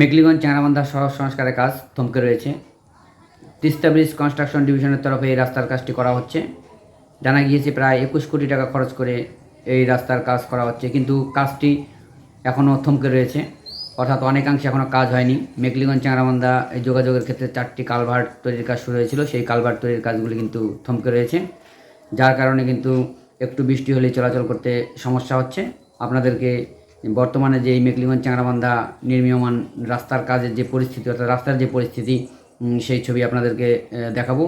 মেকলিগঞ্জ চ্যাংরাবান্ধা সড়ক সংস্কারের কাজ থমকে রয়েছে। তিস্তা ব্রিজ কনস্ট্রাকশন ডিভিশনের তরফে এই রাস্তার কাজটি করা হচ্ছে। জানা গিয়েছে প্রায় একুশ কোটি টাকা খরচ করে এই রাস্তার কাজ করা হচ্ছে, কিন্তু কাজটি এখনও থমকে রয়েছে। অর্থাৎ অনেকাংশে এখনও কাজ হয়নি। মেকলিগঞ্জ এই যোগাযোগের ক্ষেত্রে চারটি কালভার্ট তৈরির কাজ শুরু হয়েছিল। সেই কালভার্ট তৈরির কাজগুলি কিন্তু থমকে রয়েছে। যার কারণে কিন্তু একটু বৃষ্টি হলেই চলাচল করতে সমস্যা হচ্ছে। আপনাদেরকে বর্তমানে যে এই মেকলিগঞ্জ চ্যাংরাবান্ধা নির্মীয়মান রাস্তার কাজের যে পরিস্থিতি, অর্থাৎ রাস্তার যে পরিস্থিতি সেই ছবি আপনাদেরকে দেখাবো।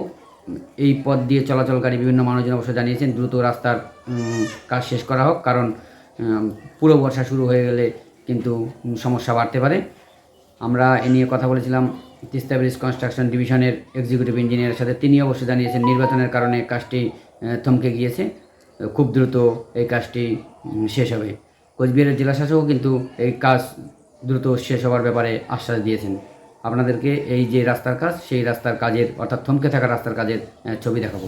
এই পথ দিয়ে চলাচলকারী বিভিন্ন মানুষজন অবশ্য জানিয়েছেন, দ্রুত রাস্তার কাজ শেষ করা হোক, কারণ পুরো বর্ষা শুরু হয়ে গেলে কিন্তু সমস্যা বাড়তে পারে। আমরা এ নিয়ে কথা বলেছিলাম তিস্তা ব্রিজ কনস্ট্রাকশন ডিভিশনের এক্সিকিউটিভ ইঞ্জিনিয়ারের সাথে। তিনি অবশ্য জানিয়েছেন, নির্বাচনের কারণে কাজটি থমকে গিয়েছে। খুব দ্রুত এই কাজটি শেষ হবে। কোচবিহারের জেলাশাসকও কিন্তু এই কাজ দ্রুত শেষ হওয়ার ব্যাপারে আশ্বাস দিয়েছেন। আপনাদেরকে এই যে রাস্তার কাজ, সেই রাস্তার কাজের অর্থাৎ থমকে থাকা রাস্তার কাজের ছবি দেখাবো।